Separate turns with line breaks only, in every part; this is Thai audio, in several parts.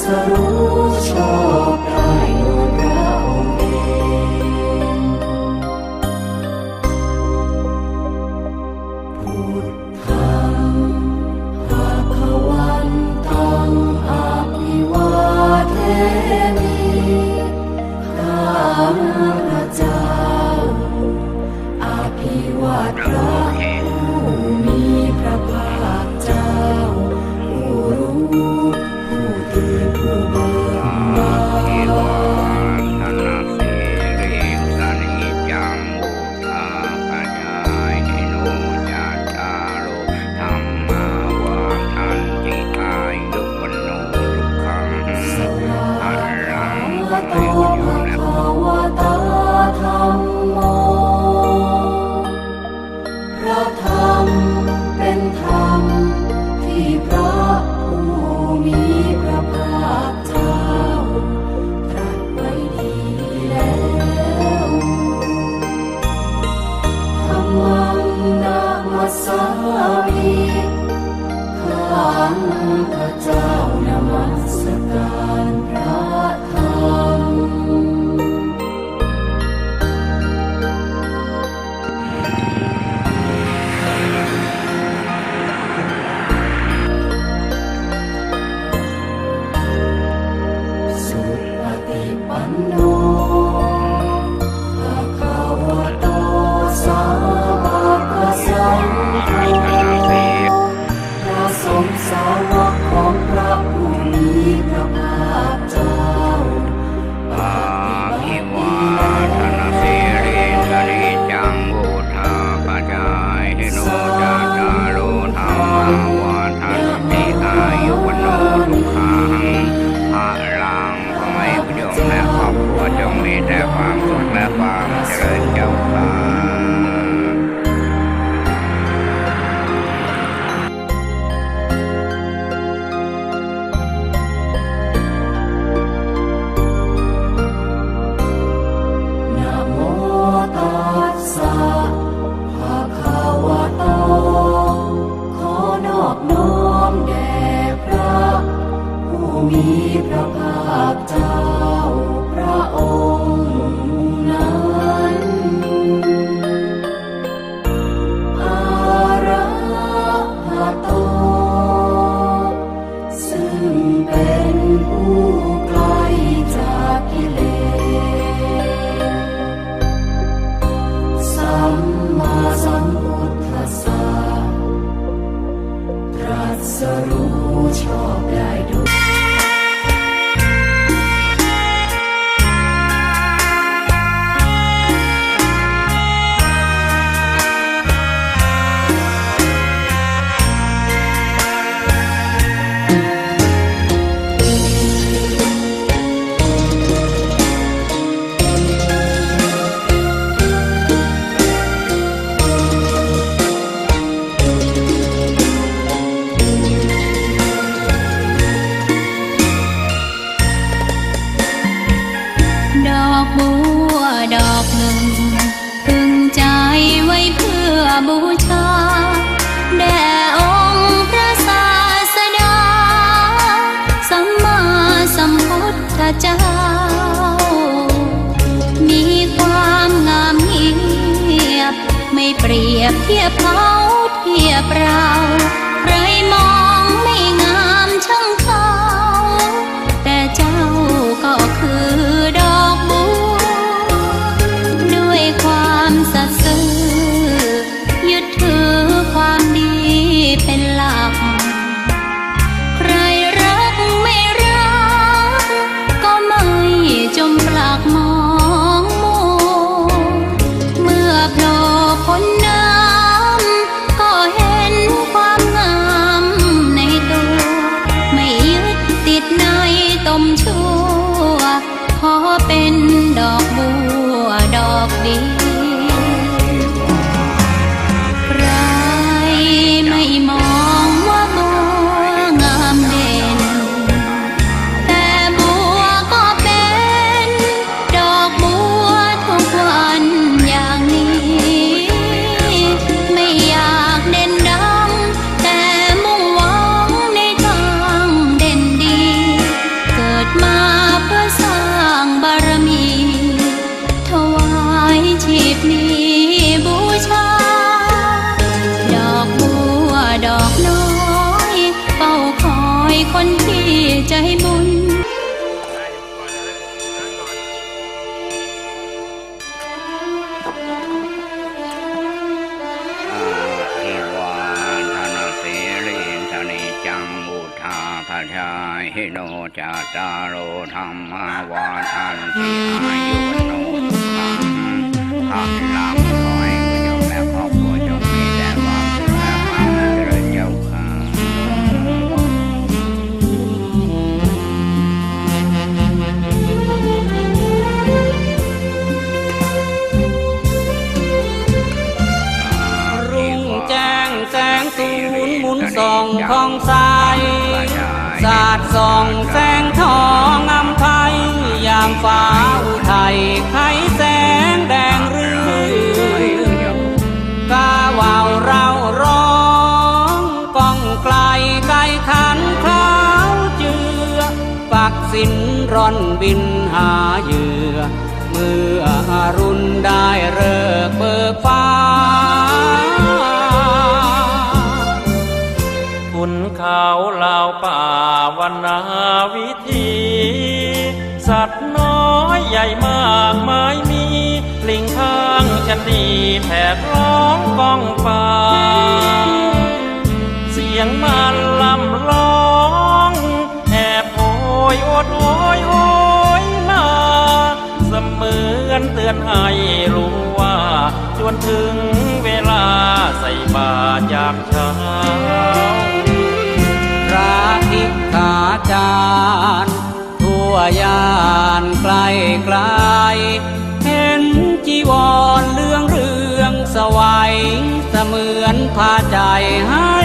สรู้ชอบได้โยพระเพุทธังภาควันตังอภิวาเทมิ
ธรรม
มังนามัสามิข้าพระเจ้านมัสการ รี
ยบเที
ย
บเขาเทียบเรา ใครมองไม่งามช่าง တာရောဓမ္မဝါထံတိအာယု ร่อน
บิ
นหาเหยื่อ เมื่ออรุณได้เลิกเบิกฟ้า
คุณเขาเหล่าป่าวันนาวิธี สัตว์น้อยใหญ่มากมายมี ลิงข้างชะนีแผดร้องก้องป่าเสียงมัน อนเตือนให้รู้ว่าจวนถึงเวลาใส่บาตรยามเช้า
พระภิกขาจารย์ทั่วยานไกลไกลเห็นจีวรเรื่องเรื่องสวัยเสมือนพาใจให้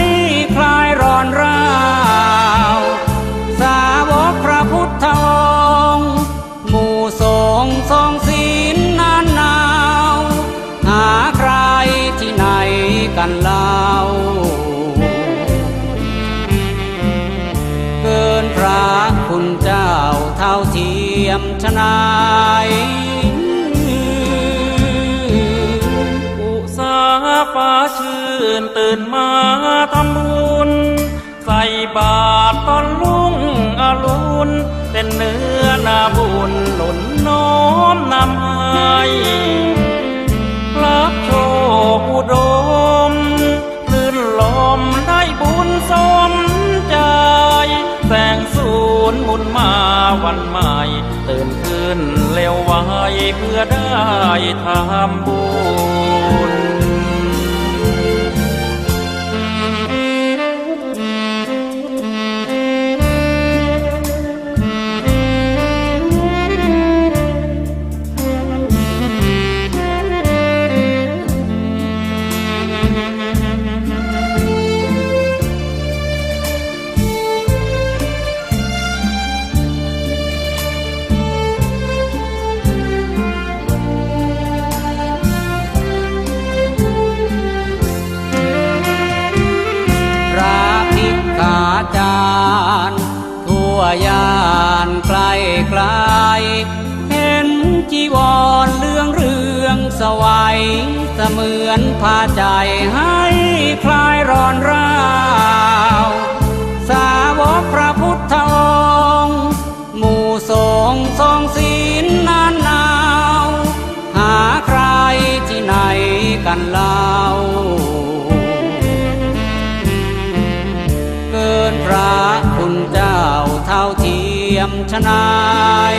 คลายร้อนราาย
อุสาฟ้าชื่นตื่นมาทำบุญ ใส่บาตรตอนลุ่งอรุณเป็นเนื้อนาบุญหนุนน้อมนำให้ ทำบุญ
อนพาใจให้คลายร้อนราว สาวกพระพุทธองค์ หมู่สงฆ์ทรงศีลนานหนาว หาใครที่ไหนกันเล่า เกินพระคุณเจ้าเท่าเทียมชนาย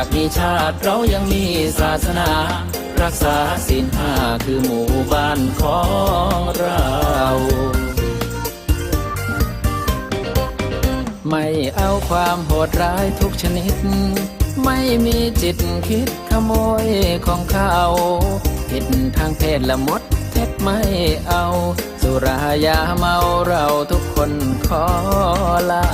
า
กมีชาติเรายังมีศาสนา รักษาศีลห้าคือหมู่บ้านของเราไม่เอาความโหดร้ายทุกชนิด ไม่มีจิตคิดขโมยของเขาผิดทางเพศละมดเท็จไม่เอา สุรายาเมาเราทุกคนขอลา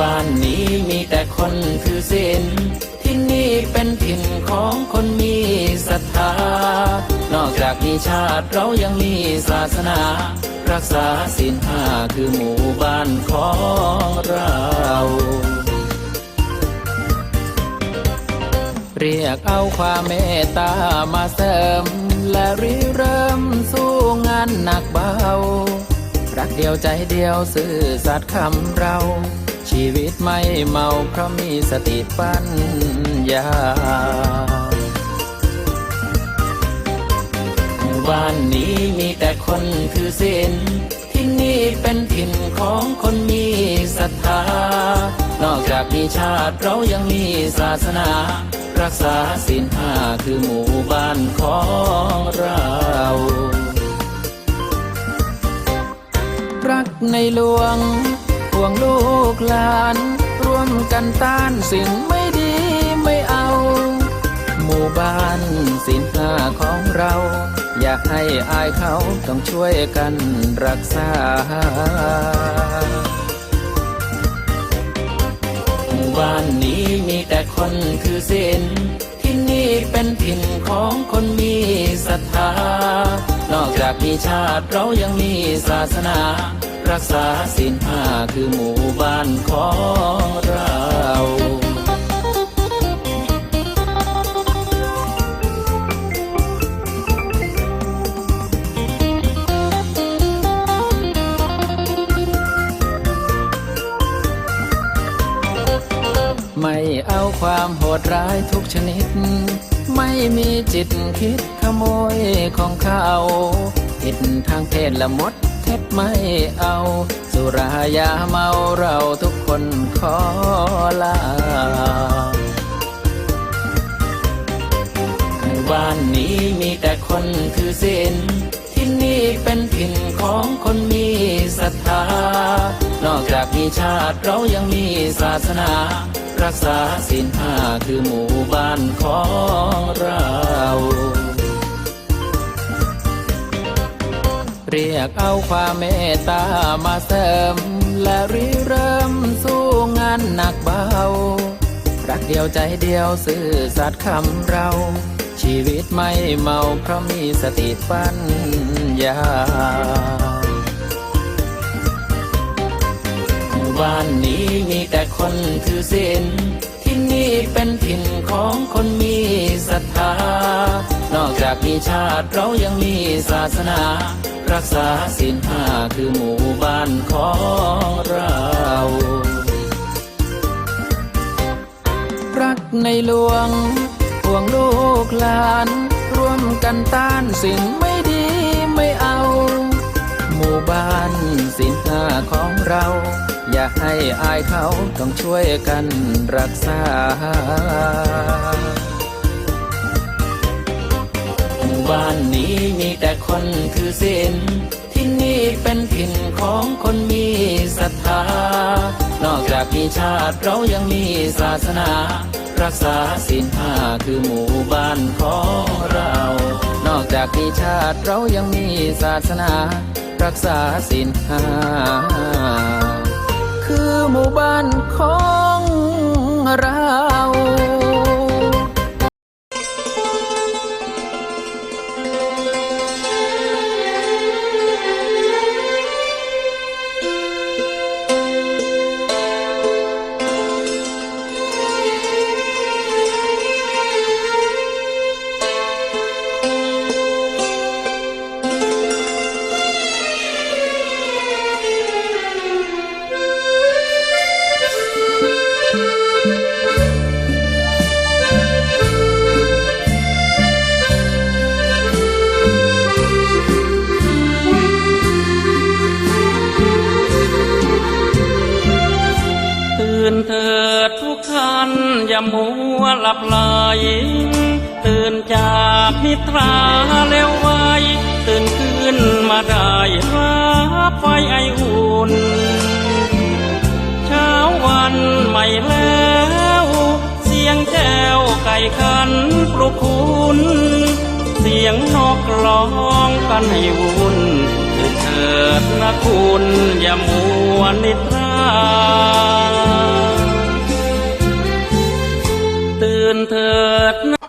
บ้านนี้มีแต่คนถือศีลที่นี่เป็นถิ่นของคนมีศรัทธา นอกจากมีชาติเรายังมีศาสนา รักษาศีลห้าคือหมู่บ้านของเราเรียกเอาความเมตตามาเสริม และริเริ่มสู้งานหนักเบา รักเดียวใจเดียวซื่อสัตย์คำเรา ชีวิตไม่เมาเพราะมีสติปัญญา บ้านนี้มีแต่คนถือศีลที่นี่เป็นถิ่นของคนมีศรัทธา นอกจากมีชาติเรายังมีศาสนา รักษาศีลห้าคือหมู่บ้านของเรารักในหลวง วงลูกหลาน ร่วมกันต้านสิ่งไม่ดีไม่เอา หมู่บ้านสินห้าของเรา อยากให้อายเขาต้องช่วยกันรักษาหมู่บ้านนี้มีแต่คนคือศีลที่นี่เป็นถิ่นของคนมีศรัทธา นอกจากมีชาติเรายังมีศาสนา รักษาศีลห้าคือหมู่บ้านของเราไม่เอาความโหดร้ายทุกชนิด ไม่มีจิตคิดขโมยของเขาผิดทางเพศละมดเท็จไม่เอา สุรายาเมาเราทุกคนขอลาบ้านนี้มีแต่คนถือศีลที่นี่เป็นถิ่นของคนมีศรัทธา นอกจากมีชาติเรายังมีศาสนา รักษาศีลห้าคือหมู่บ้านของเราเรียกเอาความเมตตามาเสริม และริเริ่มสู้งานหนักเบา รักเดียวใจเดียวซื่อสัตย์คำเรา ชีวิตไม่เมาเพราะมีสติปัญญา บ้านนี้มีแต่คนถือศีลที่นี่เป็นถิ่นของคนมีศรัทธา นอกจากมีชาติเรายังมีศาสนา รักษาศีลห้าคือหมู่บ้านของเรารักในหลวงห่วงลูกหลาน ร่วมกันต้านสิ่งไม่ดีไม่เอา หมู่บ้านสินห้าของเรา อย่าให้อายเขาต้องช่วยกันรักษา หมู่บ้านนี้มีแต่คนถือศีลที่นี่เป็นถิ่นของคนมีศรัทธา นอกจากมีชาติเรายังมีศาสนา รักษาศีลห้าคือหมู่บ้านของเรา นอกจากมีชาติเรายังมีศาสนา รักษาศีลห้า คือหมู่บ้านของเรา น
เถิ
ดทุกท่านอย่ามัวหลับไหลตื่นจากนิทราแล้วไว้ ตื่นขึ้นมาได้รับไฟไออุ่น เช้าวันใหม่แล้ว เสียงแก้วไก่ขันปลุกคุณเสียงนกร้องกันให้วุ่นตื่นเถิดนะคุณอย่ามัวนิทรา ตื่นเถิด